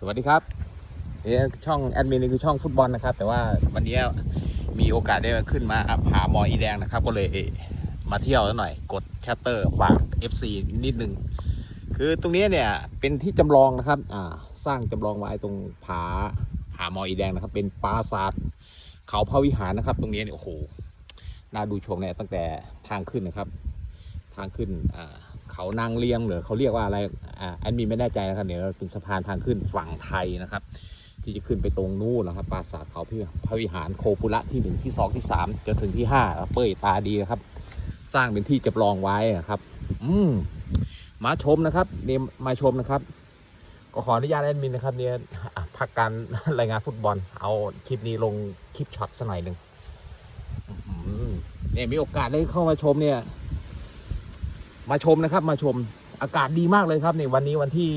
สวัสดีครับนี่ช่องแอดมินนี่คือช่องฟุตบอลนะครับ แต่ว่าวันนี้มีโอกาสได้ขึ้นมาผามออีแดงนะครับ ก็เลยมาเที่ยวซะหน่อย กดชัตเตอร์ฝาก FC นิดนึง คือตรงนี้เนี่ยเป็นที่จำลองนะครับอ่าสร้างจำลองไว้ตรงผาผามออีแดงนะครับ เป็นปราสาทเขาพระวิหารนะครับ ตรงนี้เนี่ยโอ้โหน่าดูชมเนี่ยตั้งแต่ทางขึ้นนะครับ ทางขึ้นอ่า เขานางเลียงหรือเขาเรียกว่าอะไรอ่าแอดมินไม่แน่ใจนะครับเดี๋ยวเป็นสะพานทางขึ้นฝั่งไทยนะครับ ที่จะขึ้นไปตรงนู้นนะครับปราสาทเขาพระวิหารโคปุระที่หนึ่งที่สองที่สามจนถึงที่ห้าเป้ยตาดีนะครับ สร้างเป็นที่จำลองไว้นะครับ อืมมาชมนะครับเนี่ยมาชมนะครับ ก็ขออนุญาตแอดมินนะครับ เนี่ยพักการรายงานฟุตบอล เอาคลิปนี้ลงคลิปช็อตสักหน่อยหนึ่งเนี่ยมีโอกาสได้เข้ามาชมเนี่ย มาชมนะครับมาชมอากาศดีมากเลยครับในวันนี้วันที่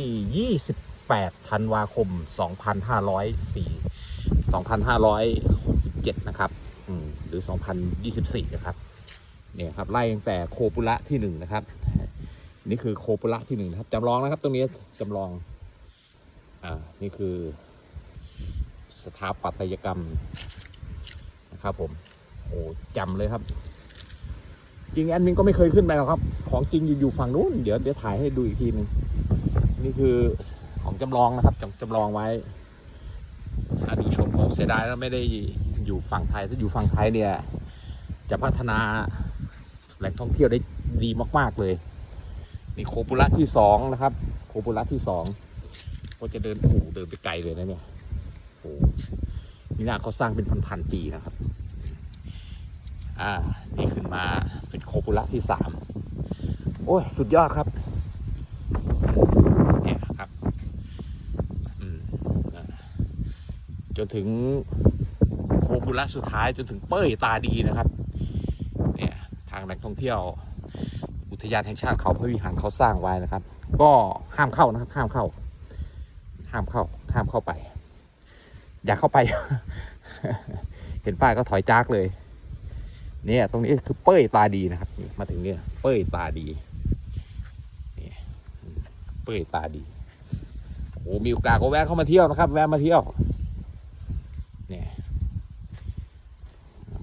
28 ธันวาคม 2504 2567 นะครับหรือ 2024 นะครับเนี่ยครับไล่ตั้งแต่โคปุระที่หนึ่งนะครับ นี่คือโคปุระที่หนึ่งนะครับจำลองนะครับตรงนี้จำลองอ่านี่คือสถาปัตยกรรมนะครับผมโอ้จำเลยครับ จริงแอดมินก็ไม่เคยขึ้นไปหรอกครับ ของจริงอยู่อยู่ฝั่งนู้นเดี๋ยวเดี๋ยวถ่ายให้ดูอีกทีหนึ่งนี่คือของจำลองนะครับจำจำลองไว้ถ้าดูชมผมเสียดายแล้วไม่ได้อยู่ฝั่งไทยถ้าอยู่ฝั่งไทยเนี่ย จะพัฒนาแหล่งท่องเที่ยวได้ดีมาก ๆเลยนี่โคปุระที่สองนะครับโคปุระที่สองก็จะเดินโอ้เดินไปไกลเลยนะเนี่ยโอ้นี่น่าเขาสร้างเป็นพันๆปีนะครับ อ่า นี่ขึ้นมาเป็นโคปุระที่สามโอ้ย สุดยอดครับ เนี่ยครับจนถึงโคปุระสุดท้ายจนถึงเป้ยตาดีนะครับ เนี่ยทางแหล่งท่องเที่ยว อุทยานแห่งชาติเขาพระวิหารเขาสร้างไว้นะครับ ก็ห้ามเข้านะครับ ห้ามเข้า ห้ามเข้า ห้ามเข้าไป อย่าเข้าไป เห็นป้ายก็ถอยจากเลย เนี่ยตรงนี้คือเป้ยตาดีนะครับมาถึงเนี่ยเป้ยตาดีนี่เป้ยตาดีโอ้มีโอกาสก็แวะเข้ามาเที่ยวนะครับ แวะมาเที่ยวเนี่ย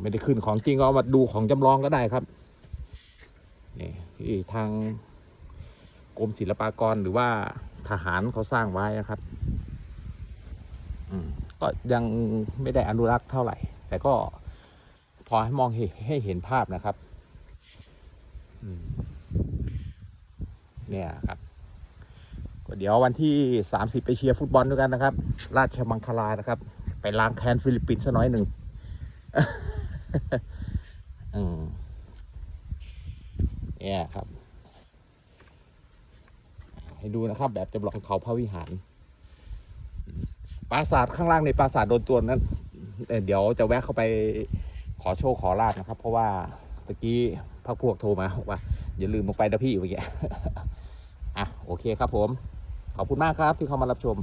ไม่ได้ขึ้นของจริงก็เอามาดูของจำลองก็ได้ครับนี่ที่ทางกรมศิลปากรหรือว่าทหารเขาสร้างไว้นะครับอืมก็ยังไม่ได้อนุรักษ์เท่าไหร่ แต่ก็ พอให้มองเห็นให้เห็นภาพนะครับเนี่ยครับก็เดี๋ยววันที่ 30 ไปเชียร์ฟุตบอลด้วยกันนะครับ ราชมังคลานะครับ ไปล้างแค้นฟิลิปปินส์สักหน้อยหนึ่งเนี่ยครับ ให้ดูนะครับ แบบจำลองเขาพระวิหาร ปราสาทข้างล่างในปราสาทโดนตัวนั้น เดี๋ยวจะแวะเข้าไป ขอโชคขอลาบนะครับ เพราะว่าตะกี้พักพวกโทรมาบอกว่าอย่าลืมลงไปนะพี่เมื่อกี้อะโอเคครับผม ขอบคุณมากครับที่เข้ามารับชม